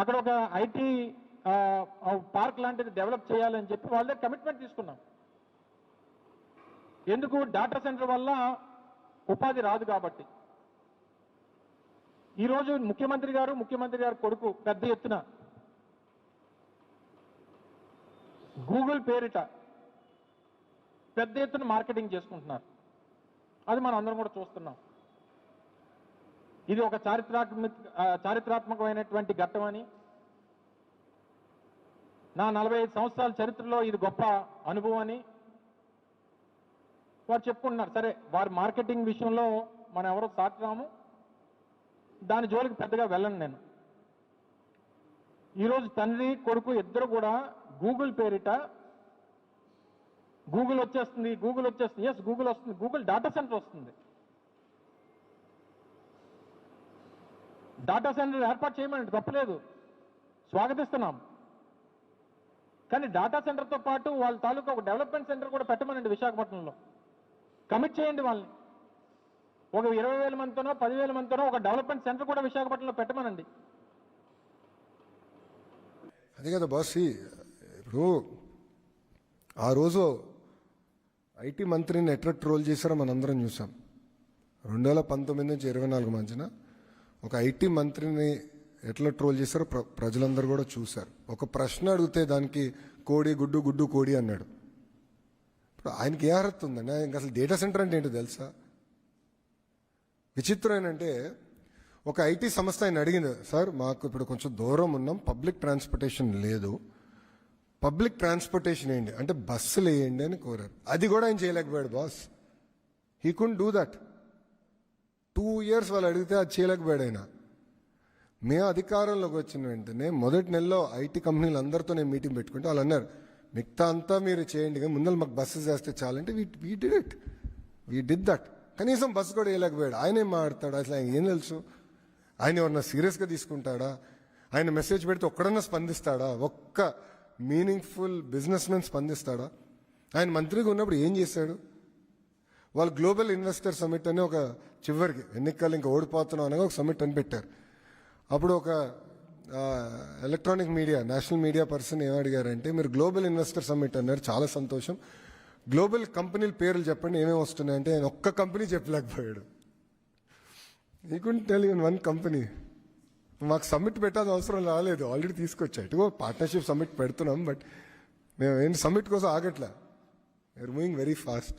అక్కడ ఒక IT park లాంటిది డెవలప్ చేయాలని చెప్పి వాళ్ళే కమిట్మెంట్ తీసుకున్నాం. ఎందుకు? డేటా సెంటర్ వల్ల ఉపాధి రాదు కాబట్టి. ఈరోజు ముఖ్యమంత్రి గారు ముఖ్యమంత్రి గారు కొడుకు పెద్ద ఎత్తున గూగుల్ పేరిట పెద్ద ఎత్తున మార్కెటింగ్ చేసుకుంటున్నారు. అది మనం అందరం కూడా చూస్తున్నాం. ఇది ఒక చారిత్రాత్మక చారిత్రాత్మకమైనటువంటి ఘట్టం అని. నా నలభై ఐదు సంవత్సరాల చరిత్రలో ఇది గొప్ప అనుభవం అని. వారు చెప్పుకుంటున్నారు సరే వారి మార్కెటింగ్ విషయంలో మనం ఎవరో సాటురాము దాని జోలికి పెద్దగా వెళ్ళను నేను. ఈరోజు తండ్రి కొడుకు ఇద్దరు కూడా గూగుల్ పేరిట గూగుల్ వచ్చేస్తుంది గూగుల్ వచ్చేస్తుంది ఎస్ గూగుల్ వస్తుంది గూగుల్ డేటా సెంటర్ వస్తుంది. డేటా సెంటర్ ఏర్పాటు చేయమని తప్పలేదు స్వాగతిస్తున్నాం. కానీ డేటా సెంటర్తో పాటు వాళ్ళ తాలూకా ఒక డెవలప్మెంట్ సెంటర్ కూడా పెట్టమనండి విశాఖపట్నంలో. కమిట్ చేయండి వాళ్ళని. ఒక ఇరవై వేల మందితోనో పదివేల మందితోనో ఒక డెవలప్మెంట్ సెంటర్ కూడా విశాఖపట్నంలో పెట్టమనండి. అదే కదా బాస్ ఇప్పుడు ఆ రోజు ఐటీ మంత్రిని ఎట్లా ట్రోల్ చేశారో మనందరం చూసాం. రెండు వేల పంతొమ్మిది నుంచి ఇరవై నాలుగు మధ్యన ఒక ఐటీ మంత్రిని ఎట్లా ట్రోల్ చేశారో ప్ర- ప్రజలందరూ కూడా చూశారు. ఒక ప్రశ్న అడిగితే దానికి కోడి గుడ్డు గుడ్డు కోడి అన్నాడు. ఇప్పుడు ఆయనకి ఏ అర్హత ఉందండి? ఆయనకి అసలు డేటా సెంటర్ అంటే ఏంటో తెలుసా? విచిత్రం ఏంటంటే ఒక ఐటీ సంస్థ ఆయన అడిగింది సార్ మాకు ఇప్పుడు కొంచెం దూరం ఉన్నాం పబ్లిక్ ట్రాన్స్పోర్టేషన్ లేదు. పబ్లిక్ ట్రాన్స్పోర్టేషన్ ఏంటి? అంటే బస్సులు వేయండి అని కోరారు. అది కూడా ఆయన చేయలేకపోయాడు boss. He can't do that two years వాళ్ళు అడిగితే అది చేయలేకపోయాడైనా. మేము అధికారంలోకి వచ్చిన వెంటనే మొదటి నెలలో ఐటీ కంపెనీలు అందరితో నేను మీటింగ్ పెట్టుకుంటే వాళ్ళు అన్నారు మిగతా అంతా మీరు చేయండి కానీ ముందర మాకు బస్సెస్ వేస్తే చాలంటే we we did it we did that కనీసం బస్సు కూడా వేయలేకపోయాడు. ఆయనే ఏం మాట్లాడతాడు అసలు ఆయన ఏం తెలుసు? ఆయన ఎవరన్నా సీరియస్గా తీసుకుంటాడా? ఆయన మెసేజ్ పెడితే ఒక్కడన్నా స్పందిస్తాడా? ఒక్క మీనింగ్ఫుల్ బిజినెస్ మ్యాన్ స్పందిస్తాడా? ఆయన మంత్రిగా ఉన్నప్పుడు ఏం చేశాడు? వాళ్ళు గ్లోబల్ ఇన్వెస్టర్ సమిట్ అని ఒక చివరికి ఎన్నికలు ఇంకా ఓడిపోతున్నాం అనగా ఒక సమిట్ అని పెట్టారు. అప్పుడు ఒక electronic media national media person ఏం అడిగారంటే మీరు గ్లోబల్ ఇన్వెస్టర్ సమిట్ అన్నారు. చాలా సంతోషం. గ్లోబల్ కంపెనీల పేర్లు చెప్పండి ఏమేమి వస్తున్నాయంటే ఆయన ఒక్క కంపెనీ చెప్పలేకపోయాడు. నీకుంటే టెల్ వన్ కంపెనీ మాకు సమ్మిట్ పెట్టాల్సిన అవసరం రాలేదు. ఆల్రెడీ తీసుకొచ్చా. ఇటుగో పార్ట్నర్షిప్ సమ్మిట్ పెడుతున్నాం బట్ మేము ఏంటి సమ్మిట్ కోసం ఆగట్లా. We are moving very fast